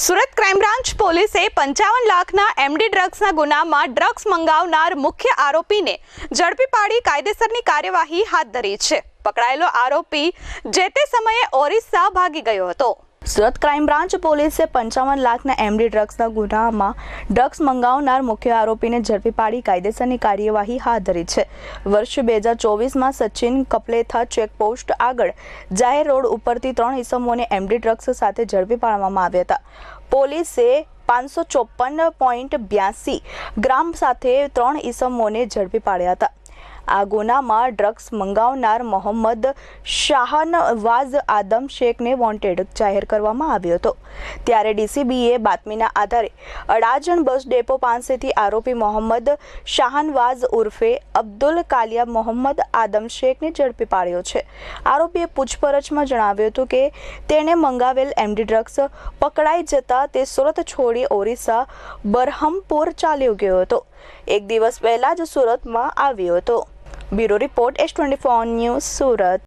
Surat crime branch પોલીસે પંચાવન લાખના એમડી ડ્રગ્સના ગુનામાં ડ્રગ્સ મંગાવનાર મુખ્ય આરોપીને ઝડપી પાડી કાયદેસરની કાર્યવાહી હાથ ધરી છે. પકડાયેલો આરોપી જે તે સમયે ઓરિસ્સા ભાગી ગયો હતો. સુરત ક્રાઇમ બ્રાન્ચ પોલીસે પંચાવન લાખના એમડી ડ્રગ્સના ગુનામાં ડ્રગ્સ મંગાવનાર મુખ્ય આરોપીને ઝડપી પાડી કાયદેસરની કાર્યવાહી હાથ ધરી છે. વર્ષ બે હજાર ચોવીસમાં સચિન કપલેથા ચેકપોસ્ટ આગળ જાહેર રોડ ઉપરથી ત્રણ ઇસમોને એમડી ડ્રગ્સ સાથે ઝડપી પાડવામાં આવ્યા હતા. પોલીસે પાંચસો ચોપન પોઈન્ટ બ્યાસી ગ્રામ સાથે ત્રણ ઇસમોને ઝડપી પાડ્યા હતા. આ ગુનામાં ડ્રગ્સ મંગાવનાર મોહમ્મદ શાહનવાઝ આદમ શેખને વોન્ટેડ જાહેર કરવામાં આવ્યો હતો. ત્યારે ડીસીબીએ બાતમીના આધારે અડાજણ બસ ડેપો પાસેથી આરોપી મોહમ્મદ શાહનવાઝ ઉર્ફે અબ્દુલ કાલિયા મોહમ્મદ આદમ શેખને ઝડપી પાડ્યો છે. આરોપીએ પૂછપરછમાં જણાવ્યું હતું કે તેણે મંગાવેલ એમડી ડ્રગ્સ પકડાઈ જતા તે સુરત છોડી ઓરિસ્સા બરહમપુર ચાલ્યો ગયો હતો. એક દિવસ પહેલા જ સુરતમાં આવ્યો હતો. Bureau report S twenty news Surat.